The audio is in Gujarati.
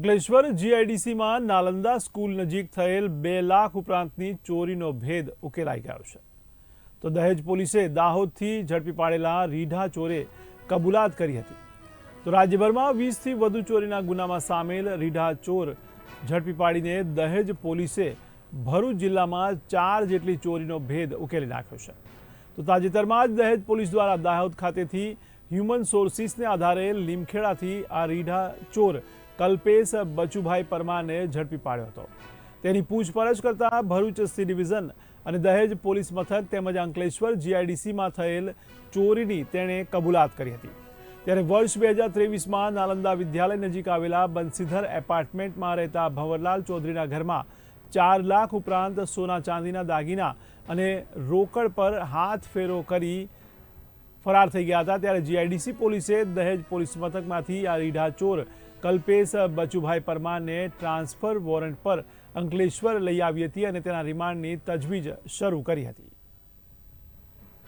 અંકલેશ્વર જીઆઈડીસીમાં નાલંદા સ્કૂલ નજીક થયેલ બે લાખ ઉપરાંતની ચોરીનો ભેદ ઉકેલાઈ ગયો છે. તો દહેજ પોલીસે દાહોદથી ઝડપી પાડેલા રીઢા ચોરે કબૂલાત કરી હતી. તો રાજ્યભરમાં વીસથી વધુ ચોરીના ગુનામાં સામેલ રીઢા ચોર ઝડપી પાડીને દહેજ પોલીસે ભરૂચ જિલ્લામાં ચાર જેટલી ચોરીનો ભેદ ઉકેલી નાખ્યો છે. તો તાજેતરમાં જ દહેજ પોલીસ દ્વારા દાહોદ ખાતેથી હ્યુમન સોર્સિસને આધારે લીમખેડાથી આ રીઢા ચોર કલ્પેશ બચુભાઈ પરમારને ઝડપી પાડ્યો હતો. તેની પૂછપરછ કરતા ભરૂચ સી ડિવિઝન અને દહેજ પોલીસ મથક તેમજ અંકલેશ્વર જીઆઈડીસીમાં થયેલ ચોરીની તેણે કબૂલાત કરી હતી. ત્યારે વર્ષ બે હજાર ત્રેવીસમાં નાલંદા વિદ્યાલય નજીક આવેલા બંસીધર એપાર્ટમેન્ટમાં રહેતા ભંવરલાલ ચૌધરીના ઘરમાં ચાર લાખ ઉપરાંત સોના ચાંદીના દાગીના અને રોકડ પર હાથ ફેરો કરી ફરાર થઈ ગયા હતા. ત્યારે જીઆઈડીસી પોલીસે દહેજ પોલીસ મથકમાંથી આ રીઢા ચોર કલ્પેશ બચુભાઈ પરમારને ટ્રાન્સફર વોરંટ પર અંકલેશ્વર લઈ આવી હતી અને તેના રિમાન્ડની તજવીજ શરૂ કરી હતી.